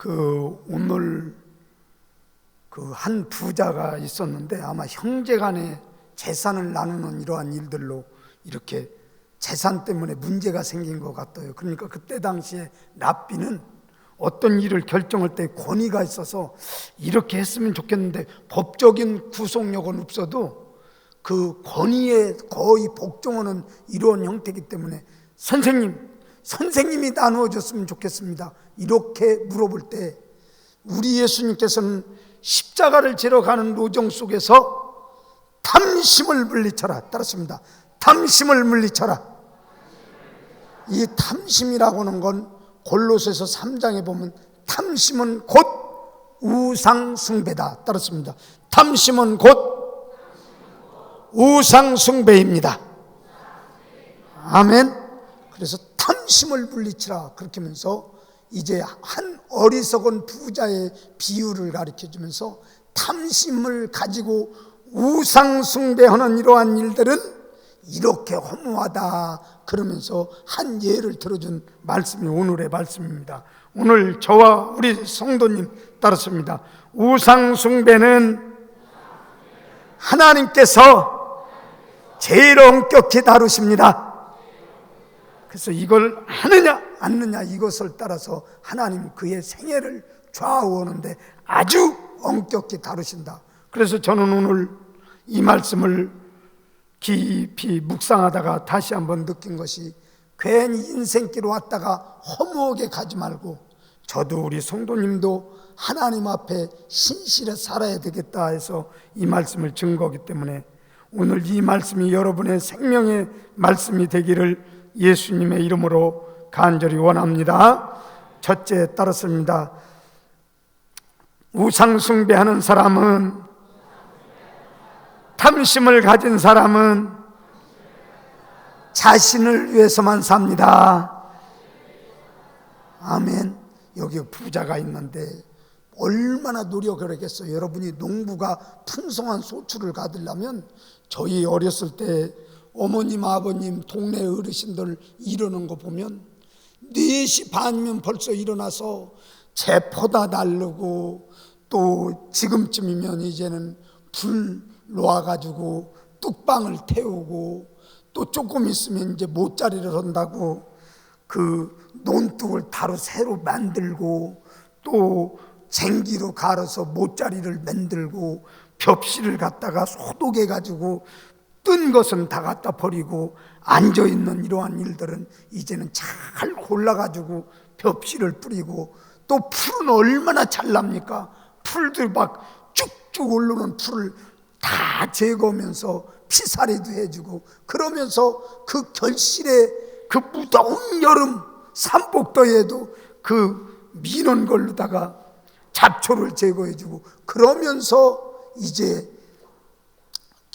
그 오늘 그 한 부자가 있었는데 아마 형제 간에 재산을 나누는 이러한 일들로 이렇게 재산 때문에 문제가 생긴 것 같아요. 그러니까 그때 당시에 랍비는 어떤 일을 결정할 때 권위가 있어서 이렇게 했으면 좋겠는데 법적인 구속력은 없어도 그 권위에 거의 복종하는 이런 형태이기 때문에 선생님, 선생님이 나누어 줬으면 좋겠습니다. 이렇게 물어볼 때 우리 예수님께서는 십자가를 지러 가는 로정 속에서 탐심을 물리쳐라. 따랐습니다. 탐심을 물리쳐라. 이 탐심이라고 하는 건 골로새서 3장에 보면 탐심은 곧 우상 숭배다. 따랐습니다. 탐심은 곧 우상 숭배입니다. 아멘. 그래서 탐심을 물리치라 그렇게 하면서 이제 한 어리석은 부자의 비유를 가르쳐 주면서 탐심을 가지고 우상 숭배하는 이러한 일들은 이렇게 허무하다 그러면서 한 예를 들어준 말씀이 오늘의 말씀입니다. 오늘 저와 우리 성도님 따랐습니다. 우상 숭배는 하나님께서 제일 엄격히 다루십니다. 그래서 이걸 하느냐 않느냐 이것을 따라서 하나님 그의 생애를 좌우하는데 아주 엄격히 다루신다. 그래서 저는 오늘 이 말씀을 깊이 묵상하다가 다시 한번 느낀 것이 괜히 인생길 왔다가 허무하게 가지 말고 저도 우리 성도님도 하나님 앞에 신실해 살아야 되겠다 해서 이 말씀을 증거하기 때문에 오늘 이 말씀이 여러분의 생명의 말씀이 되기를 예수님의 이름으로 간절히 원합니다. 첫째 따랐습니다. 우상숭배하는 사람은 탐심을 가진 사람은 자신을 위해서만 삽니다. 아멘. 여기 부자가 있는데 얼마나 노력을 하겠어요. 여러분이 농부가 풍성한 소출을 가들려면 저희 어렸을 때 어머님, 아버님, 동네 어르신들 이러는 거 보면 4시 반이면 벌써 일어나서 재포다 날르고 또 지금쯤이면 이제는 불 놓아가지고 뚝방을 태우고 또 조금 있으면 이제 모짜리를 한다고 그 논뚝을 바로 새로 만들고 또 쟁기로 갈아서 모짜리를 만들고 벽실을 갖다가 소독해 가지고 뜬 것은 다 갖다 버리고 앉아 있는 이러한 일들은 이제는 잘 골라 가지고 벽실을 뿌리고 또 풀은 얼마나 잘 납니까? 풀들 막 쭉쭉 오르는 풀을 다 제거하면서 피살이도 해주고 그러면서 그 결실에 그 무더운 여름 삼복더에도 그 미는 걸로다가 잡초를 제거해주고 그러면서 이제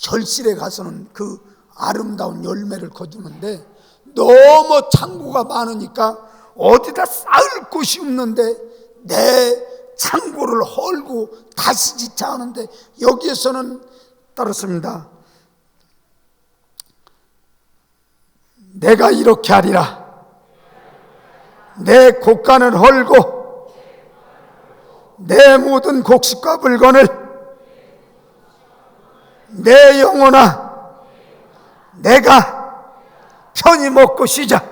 결실에 가서는 그 아름다운 열매를 거두는데 너무 창고가 많으니까 어디다 쌓을 곳이 없는데 내 창고를 헐고 다시 짓자 하는데 여기에서는 따랐습니다. 내가 이렇게 하리라. 내 곡간을 헐고 내 모든 곡식과 물건을 내 영혼아 내가 편히 먹고 쉬자.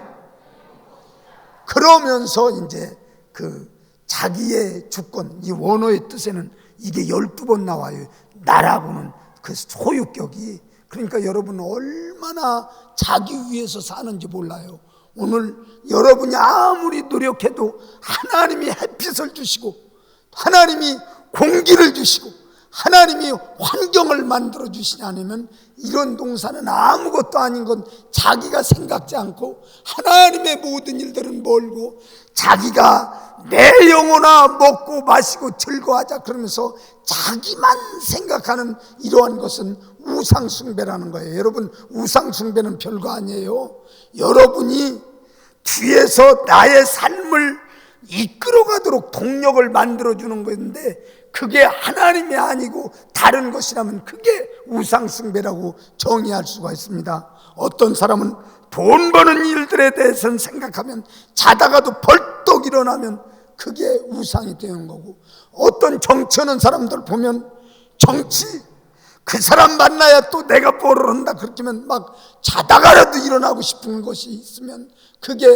그러면서 이제 그 자기의 주권, 이 원어의 뜻에는 이게 열두 번 나와요. 나라고는 그 소유격이. 그러니까 여러분 얼마나 자기 위해서 사는지 몰라요. 오늘 여러분이 아무리 노력해도 하나님이 햇빛을 주시고 하나님이 공기를 주시고 하나님이 환경을 만들어 주시지 않으면 이런 동사는 아무것도 아닌 건 자기가 생각지 않고 하나님의 모든 일들은 멀고 자기가 내 영혼아 먹고 마시고 즐거워하자 그러면서 자기만 생각하는 이러한 것은 우상숭배라는 거예요. 여러분 우상숭배는 별거 아니에요. 여러분이 뒤에서 나의 삶을 이끌어가도록 동력을 만들어주는 건데 그게 하나님이 아니고 다른 것이라면 그게 우상숭배라고 정의할 수가 있습니다. 어떤 사람은 돈 버는 일들에 대해서는 생각하면 자다가도 벌떡 일어나면 그게 우상이 되는 거고 어떤 정치하는 사람들 보면 정치 그 사람 만나야 또 내가 뭐를 한다 그렇게 하면 막 자다가라도 일어나고 싶은 것이 있으면 그게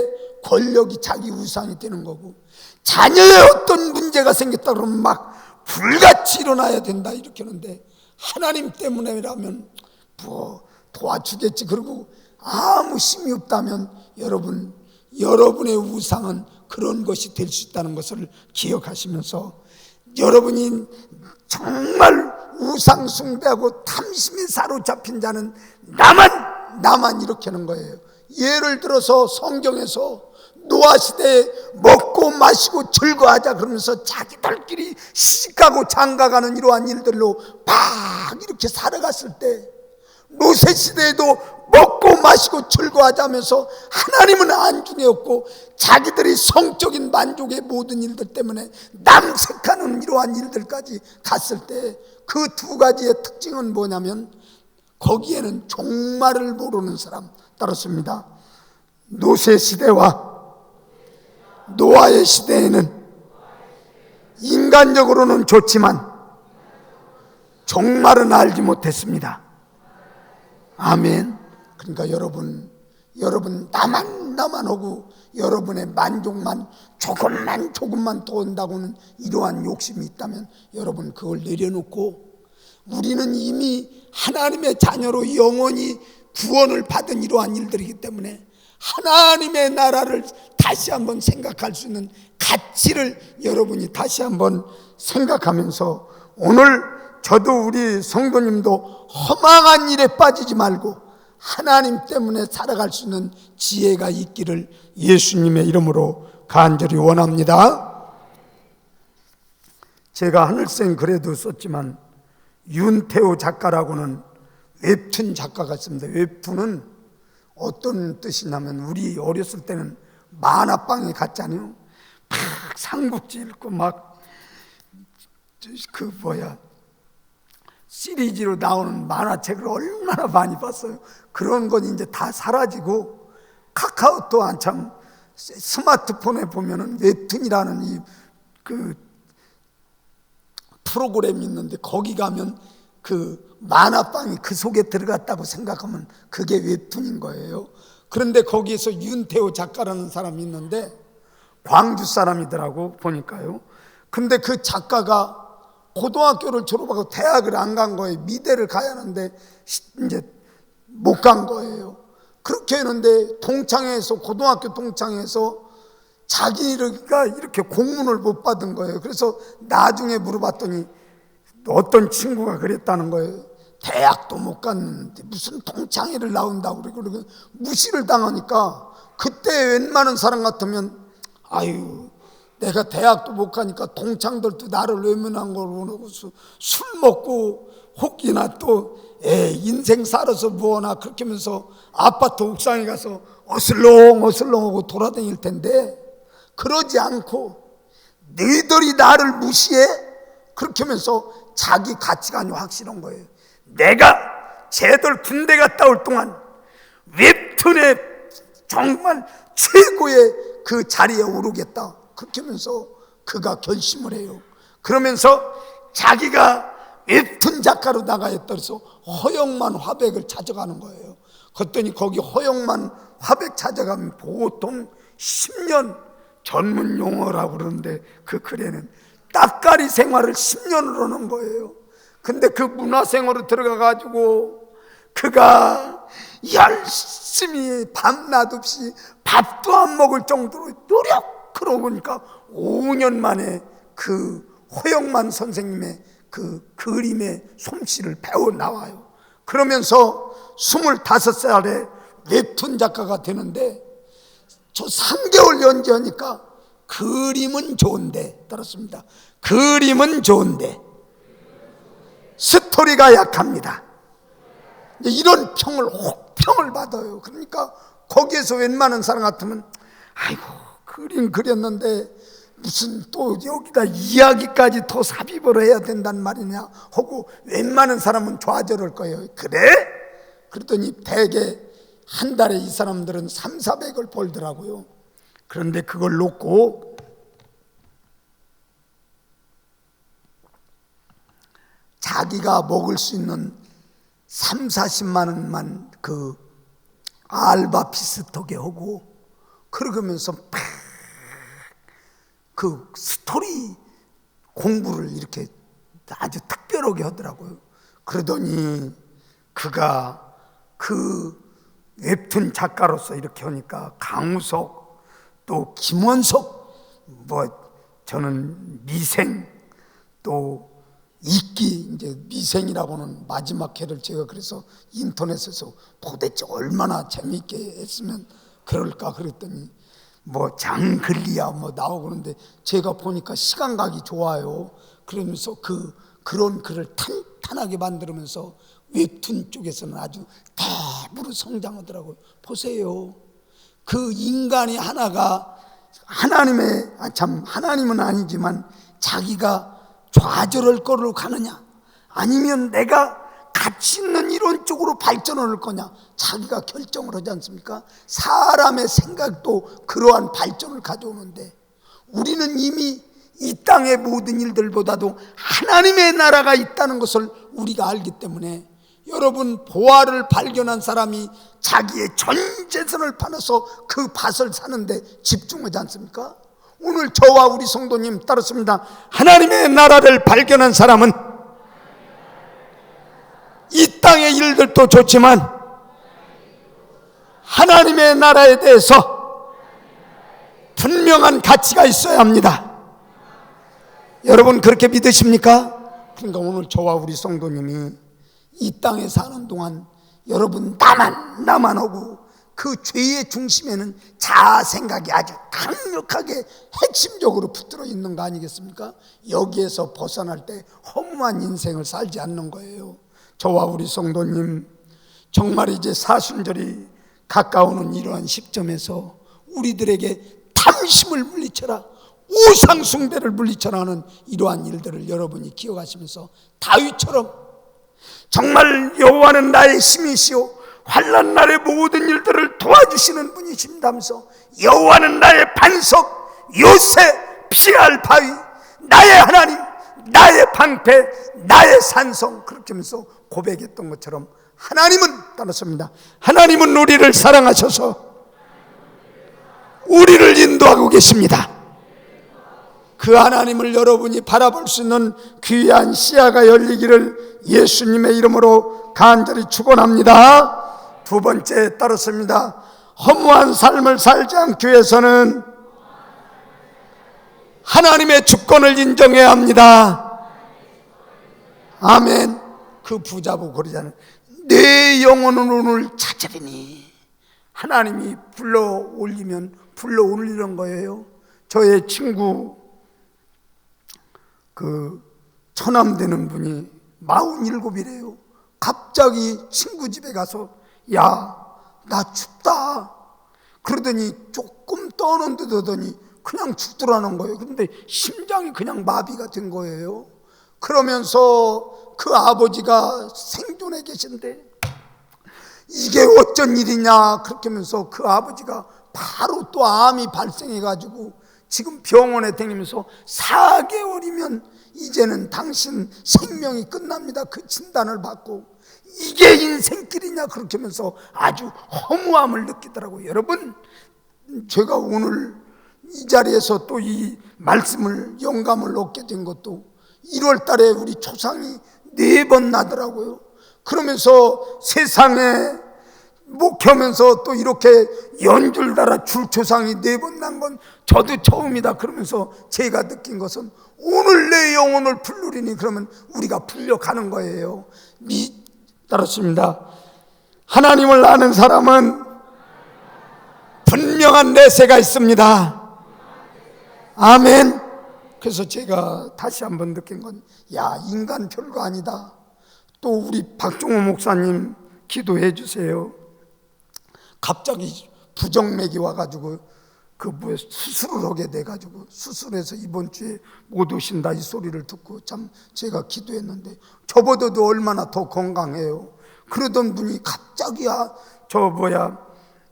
권력이 자기 우상이 되는 거고 자녀의 어떤 문제가 생겼다 그러면 막 불같이 일어나야 된다 이렇게 하는데 하나님 때문에라면 뭐 도와주겠지 그리고 아무 힘이 없다면 여러분 여러분의 우상은 그런 것이 될 수 있다는 것을 기억하시면서 여러분이 정말 우상 숭배하고 탐심에 사로잡힌 자는 나만 나만 이렇게 하는 거예요. 예를 들어서 성경에서 노아 시대에 먹고 마시고 즐거워하자 그러면서 자기들끼리 시집가고 장가가는 이러한 일들로 막 이렇게 살아갔을 때 노세 시대에도 먹고 마시고 즐거워하자면서 하나님은 안중에 없고 자기들이 성적인 만족의 모든 일들 때문에 남색하는 이러한 일들까지 갔을 때 그 두 가지의 특징은 뭐냐면 거기에는 종말을 모르는 사람 따랐습니다. 노세 시대와 노아의 시대에는 인간적으로는 좋지만 종말은 알지 못했습니다. 아멘. 그러니까 여러분, 여러분 나만 나만 하고 여러분의 만족만 조금만 조금만 더 온다고는 이러한 욕심이 있다면 여러분 그걸 내려놓고 우리는 이미 하나님의 자녀로 영원히 구원을 받은 이러한 일들이기 때문에 하나님의 나라를 다시 한번 생각할 수 있는 가치를 여러분이 다시 한번 생각하면서 오늘 저도 우리 성도님도 허망한 일에 빠지지 말고 하나님 때문에 살아갈 수 있는 지혜가 있기를 예수님의 이름으로 간절히 원합니다. 제가 하늘생 글에도 썼지만 윤태호 작가라고는 웹툰 작가가 있습니다. 웹툰은 어떤 뜻이냐면 우리 어렸을 때는 만화방에 갔잖아요. 막 삼국지 읽고 막 그 뭐야 시리즈로 나오는 만화책을 얼마나 많이 봤어요. 그런 건 이제 다 사라지고 카카오톡 한참 스마트폰에 보면은 웹툰이라는 이 그 프로그램이 있는데 거기 가면 그 만화방이 그 속에 들어갔다고 생각하면 그게 웹툰인 거예요. 그런데 거기에서 윤태호 작가라는 사람이 있는데 광주 사람이더라고 보니까요. 근데 그 작가가 고등학교를 졸업하고 대학을 안 간 거예요. 미대를 가야 하는데 이제 못 간 거예요. 그렇게 했는데 동창회에서 고등학교 동창회에서 자기가 이렇게 공문을 못 받은 거예요. 그래서 나중에 물어봤더니 어떤 친구가 그랬다는 거예요. 대학도 못 갔는데 무슨 동창회를 나온다고 그러고 무시를 당하니까 그때 웬만한 사람 같으면 아유 내가 대학도 못 가니까 동창들도 나를 외면한 걸 원하고 술 먹고 혹이나 또 에, 인생 살아서 뭐하나 그렇게 하면서 아파트 옥상에 가서 어슬렁 어슬렁 하고 돌아다닐 텐데 그러지 않고 너희들이 나를 무시해? 그렇게 하면서 자기 가치관이 확실한 거예요. 내가 쟤들 군대 갔다 올 동안 웹툰의 정말 최고의 그 자리에 오르겠다. 그렇게 하면서 그가 결심을 해요. 그러면서 자기가 웹툰 작가로 나가야 떠서 허영만 화백을 찾아가는 거예요. 그랬더니 거기 허영만 화백 찾아가면 보통 10년 전문 용어라고 그러는데 그 글에는 따까리 생활을 10년을 하는 거예요. 근데 그 문화 생활로 들어가 가지고 그가 열심히 밤낮 없이 밥도 안 먹을 정도로 노력 그러고 보니까 5년 만에 그 허영만 선생님의 그 그림의 솜씨를 배워 나와요. 그러면서 25살에 웹툰 작가가 되는데 저 3개월 연기하니까 그림은 좋은데 들었습니다. 그림은 좋은데 스토리가 약합니다. 이런 평을 혹평을 받아요. 그러니까 거기에서 웬만한 사람 같으면 아이고 그림 그렸는데 무슨 또 여기다 이야기까지 더 삽입을 해야 된단 말이냐 하고 웬만한 사람은 좌절할 거예요. 그래? 그랬더니 대개 한 달에 이 사람들은 3, 400을 벌더라고요. 그런데 그걸 놓고 자기가 먹을 수 있는 3, 40만 원만 그 알바 비슷하게 하고 그러면서 팍그 스토리 공부를 이렇게 아주 특별하게 하더라고요. 그러더니 그가 그 웹툰 작가로서 이렇게 하니까 강우석 또 김원석 뭐 저는 미생 또 이끼 이제 미생이라고는 마지막 회를 제가 그래서 인터넷에서 도대체 얼마나 재미있게 했으면 그럴까 그랬더니 뭐 장글리야 뭐 나오고 그러는데 제가 보니까 시간 가기 좋아요. 그러면서 그 그런 글을 탄탄하게 만들면서 웹툰 쪽에서는 아주 대부로 성장하더라고요. 보세요. 그 인간이 하나가 하나님의 아, 참 하나님은 아니지만 자기가 좌절할 거로 가느냐 아니면 내가 가치 있는 이런 쪽으로 발전할 거냐 자기가 결정을 하지 않습니까? 사람의 생각도 그러한 발전을 가져오는데 우리는 이미 이 땅의 모든 일들보다도 하나님의 나라가 있다는 것을 우리가 알기 때문에 여러분 보화를 발견한 사람이 자기의 전 재산을 팔아서 그 밭을 사는데 집중하지 않습니까? 오늘 저와 우리 성도님 따르습니다. 하나님의 나라를 발견한 사람은 이 땅의 일들도 좋지만 하나님의 나라에 대해서 분명한 가치가 있어야 합니다. 여러분 그렇게 믿으십니까? 그러니까 오늘 저와 우리 성도님이 이 땅에 사는 동안 여러분 나만 나만 하고 그 죄의 중심에는 자아 생각이 아주 강력하게 핵심적으로 붙들어 있는 거 아니겠습니까? 여기에서 벗어날 때 허무한 인생을 살지 않는 거예요. 저와 우리 성도님 정말 이제 사순절이 가까우는 이러한 시점에서 우리들에게 탐심을 물리쳐라 우상숭배를 물리쳐라 하는 이러한 일들을 여러분이 기억하시면서 다윗처럼 정말 여호와는 나의 힘이시오 환란 날의 모든 일들을 도와주시는 분이신다면서 여호와는 나의 반석 요새 피할 바위 나의 하나님 나의 방패 나의 산성 그렇게 하면서 고백했던 것처럼 하나님은 따랐습니다 하나님은 우리를 사랑하셔서 우리를 인도하고 계십니다 그 하나님을 여러분이 바라볼 수 있는 귀한 시야가 열리기를 예수님의 이름으로 간절히 축원합니다. 두 번째 따르습니다. 허무한 삶을 살지 않기 위해서는 하나님의 주권을 인정해야 합니다. 아멘. 그 부자고 그러잖아요. 내 영혼은 오늘 찾으리니 하나님이 불러 올리면 불러 올리는 거예요. 저의 친구 그 처남 되는 분이 마흔일곱이래요. 갑자기 친구 집에 가서 야, 나 춥다. 그러더니 조금 떠는 듯 하더니 그냥 죽더라는 거예요. 그런데 심장이 그냥 마비가 된 거예요. 그러면서 그 아버지가 생존해 계신데 이게 어쩐 일이냐 그렇게 하면서 그 아버지가 바로 또 암이 발생해 가지고 지금 병원에 다니면서 4개월이면 이제는 당신 생명이 끝납니다. 그 진단을 받고 이게 인생길이냐 그렇게 하면서 아주 허무함을 느끼더라고요. 여러분, 제가 오늘 이 자리에서 또 이 말씀을 영감을 얻게 된 것도 1월 달에 우리 초상이 네 번 나더라고요. 그러면서 세상에 목하면서 또 이렇게 연줄 달아 줄초상이 네 번 난 건 저도 처음이다. 그러면서 제가 느낀 것은 오늘 내 영혼을 부르리니 그러면 우리가 불려가는 거예요. 미, 따랐습니다. 하나님을 아는 사람은 분명한 내세가 있습니다. 아멘. 그래서 제가 다시 한번 느낀 건, 야, 인간 별거 아니다. 또 우리 박종호 목사님 기도해 주세요. 갑자기 부정맥이 와가지고 그뭐 수술을 하게 돼가지고 수술해서 이번 주에 못 오신다 이 소리를 듣고 참 제가 기도했는데 저보다도 얼마나 더 건강해요. 그러던 분이 갑자기야 저 뭐야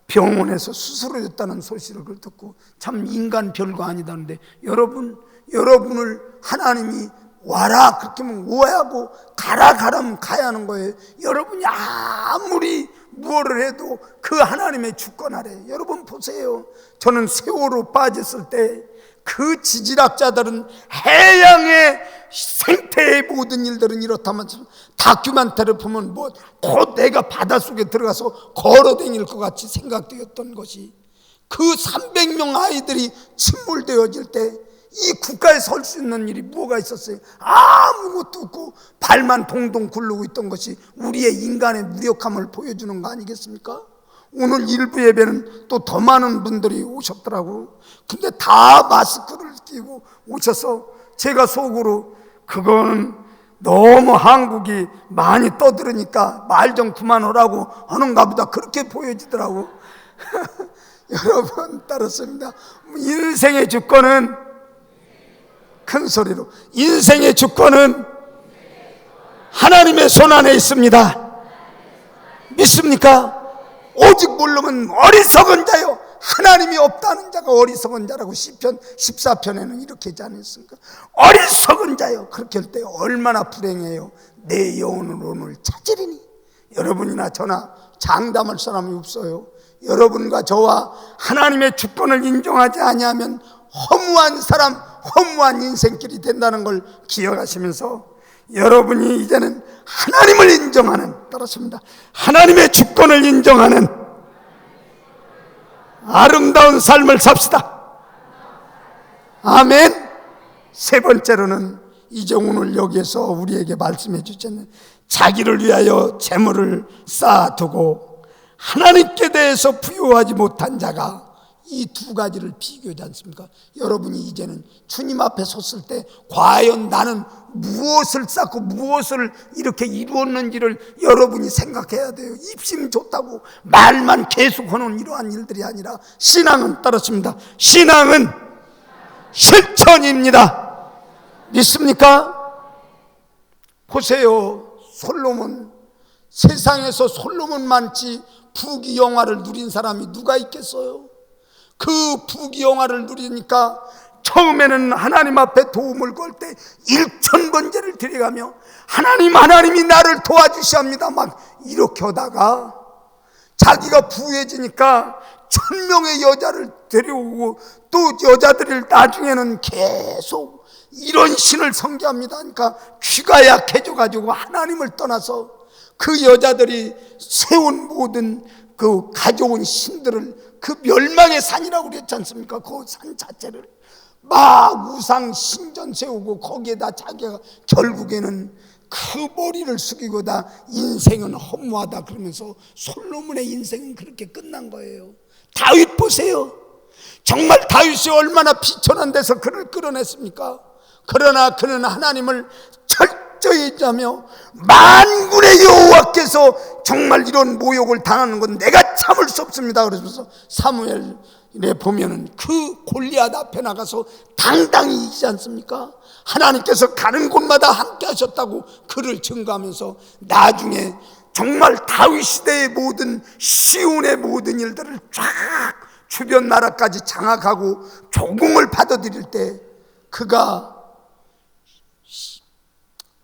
병원에서 수술을 했다는 소식을 듣고 참 인간 별거 아니다는데 여러분 여러분을 하나님이 와라 그렇게 하면 오야 하고 가라 가라면 가야 하는 거예요. 여러분이 아무리 무엇을 해도 그 하나님의 주권 아래 여러분 보세요. 저는 세월호 빠졌을 때 그 지질학자들은 해양의 생태의 모든 일들은 이렇다면서 다큐멘터리를 보면 뭐 곧 내가 바닷속에 들어가서 걸어다닐 것 같이 생각되었던 것이 그 300명 아이들이 침몰되어질 때 이 국가에 설 수 있는 일이 뭐가 있었어요? 아무것도 없고 발만 동동 굴르고 있던 것이 우리의 인간의 무력함을 보여주는 거 아니겠습니까? 오늘 일부 예배는 또 더 많은 분들이 오셨더라고. 근데 다 마스크를 끼고 오셔서 제가 속으로 그거는 너무 한국이 많이 떠들으니까 말 좀 그만하라고 하는가 보다 그렇게 보여지더라고. 여러분 따랐습니다. 인생의 주권은 큰 소리로 인생의 주권은 하나님의 손 안에 있습니다. 믿습니까? 오직 모르면 어리석은 자요. 하나님이 없다는 자가 어리석은 자라고 시편 14편에는 이렇게 하지 않았습니까? 어리석은 자요. 그렇게 할 때 얼마나 불행해요. 내 영혼을 오늘 찾으리니. 여러분이나 저나 장담할 사람이 없어요. 여러분과 저와 하나님의 주권을 인정하지 아니하면 허무한 사람, 허무한 인생길이 된다는 걸 기억하시면서 여러분이 이제는 하나님을 인정하는 따랐습니다. 하나님의 주권을 인정하는 아름다운 삶을 삽시다. 아멘. 세 번째로는 오늘 여기에서 우리에게 말씀해 주셨는 자기를 위하여 재물을 쌓아두고 하나님께 대해서 부여하지 못한 자가 이 두 가지를 비교하지 않습니까? 여러분이 이제는 주님 앞에 섰을 때 과연 나는 무엇을 쌓고 무엇을 이렇게 이루었는지를 여러분이 생각해야 돼요. 입심 좋다고 말만 계속하는 이러한 일들이 아니라 신앙은 따랐습니다. 신앙은 실천입니다. 믿습니까? 보세요. 솔로몬 세상에서 솔로몬만치 부귀 영화를 누린 사람이 누가 있겠어요? 그 부귀영화를 누리니까 처음에는 하나님 앞에 도움을 걸 때 일천 번제를 드려가며 하나님 하나님이 나를 도와주시합니다 막 이렇게 하다가 자기가 부해지니까 천 명의 여자를 데려오고 또 여자들을 나중에는 계속 이런 신을 성기합니다. 그러니까 귀가 약해져 가지고 하나님을 떠나서 그 여자들이 세운 모든 그 가져온 신들을 그 멸망의 산이라고 그랬지 않습니까? 그 산 자체를 막 우상 신전 세우고 거기에다 자기가 결국에는 그 머리를 숙이고 다 인생은 허무하다 그러면서 솔로몬의 인생은 그렇게 끝난 거예요. 다윗 보세요. 정말 다윗이 얼마나 비천한 데서 그를 끌어냈습니까? 그러나 그는 하나님을 철저히 자며 만군의 여호와께서 정말 이런 모욕을 당하는 건 내가 참을 수 없습니다. 그러면서 사무엘에 보면은 그 골리앗 앞에 나가서 당당히 이지 않습니까? 하나님께서 가는 곳마다 함께 하셨다고 그를 증거하면서 나중에 정말 다윗 시대의 모든 시온의 모든 일들을 쫙 주변 나라까지 장악하고 조공을 받아들일 때 그가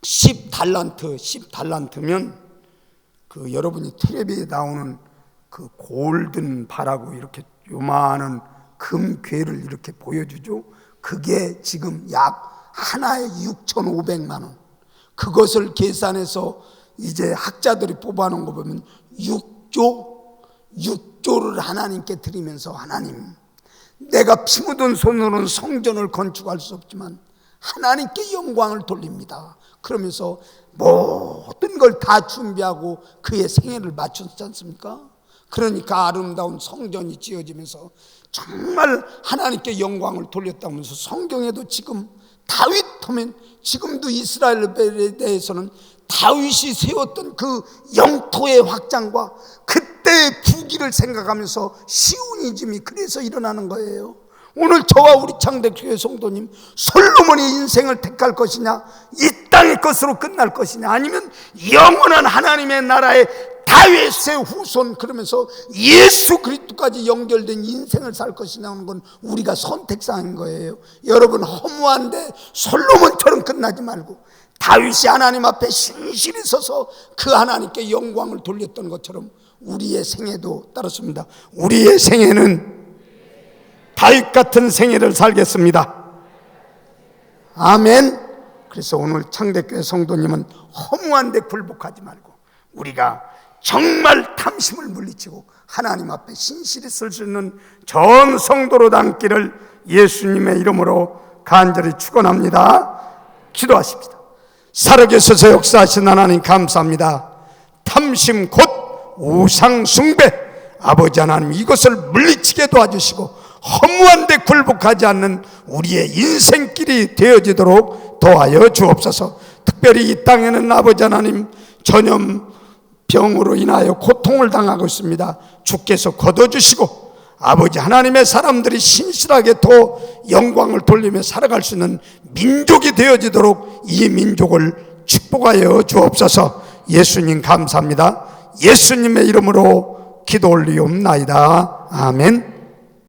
10달란트, 10달란트면 그 여러분이 텔레비에 나오는 그 골든 바라고 이렇게 요만한 금괴를 이렇게 보여주죠. 그게 지금 약 하나에 6,500만 원. 그것을 계산해서 이제 학자들이 뽑아놓은 거 보면 6조, 6조를 하나님께 드리면서 하나님, 내가 피 묻은 손으로는 성전을 건축할 수 없지만 하나님께 영광을 돌립니다. 그러면서 모든 걸 다 준비하고 그의 생애를 맞췄지 않습니까? 그러니까 아름다운 성전이 지어지면서 정말 하나님께 영광을 돌렸다면서 성경에도 지금 다윗 하면 지금도 이스라엘에 대해서는 다윗이 세웠던 그 영토의 확장과 그때의 부기를 생각하면서 시온이즘이 그래서 일어나는 거예요. 오늘 저와 우리 창대교회 성도님 솔로몬의 인생을 택할 것이냐 이 땅의 것으로 끝날 것이냐 아니면 영원한 하나님의 나라에 다윗의 후손 그러면서 예수 그리스도까지 연결된 인생을 살 것이냐는 건 우리가 선택사항인 거예요. 여러분 허무한데 솔로몬처럼 끝나지 말고 다윗이 하나님 앞에 신실히 서서 그 하나님께 영광을 돌렸던 것처럼 우리의 생애도 따랐습니다. 우리의 생애는 다윗 같은 생애를 살겠습니다. 아멘. 그래서 오늘 창대교회 성도님은 허무한데 굴복하지 말고 우리가 정말 탐심을 물리치고 하나님 앞에 신실히 쓸 수 있는 전 성도로 남기를 예수님의 이름으로 간절히 축원합니다. 기도하십시다. 살아계셔서 역사하신 하나님 감사합니다. 탐심 곧 우상 숭배 아버지 하나님 이것을 물리치게 도와주시고 허무한 데 굴복하지 않는 우리의 인생길이 되어지도록 도와여 주옵소서. 특별히 이 땅에는 아버지 하나님 전염 병으로 인하여 고통을 당하고 있습니다. 주께서 걷어주시고 아버지 하나님의 사람들이 신실하게 더 영광을 돌리며 살아갈 수 있는 민족이 되어지도록 이 민족을 축복하여 주옵소서. 예수님 감사합니다. 예수님의 이름으로 기도 올리옵나이다. 아멘.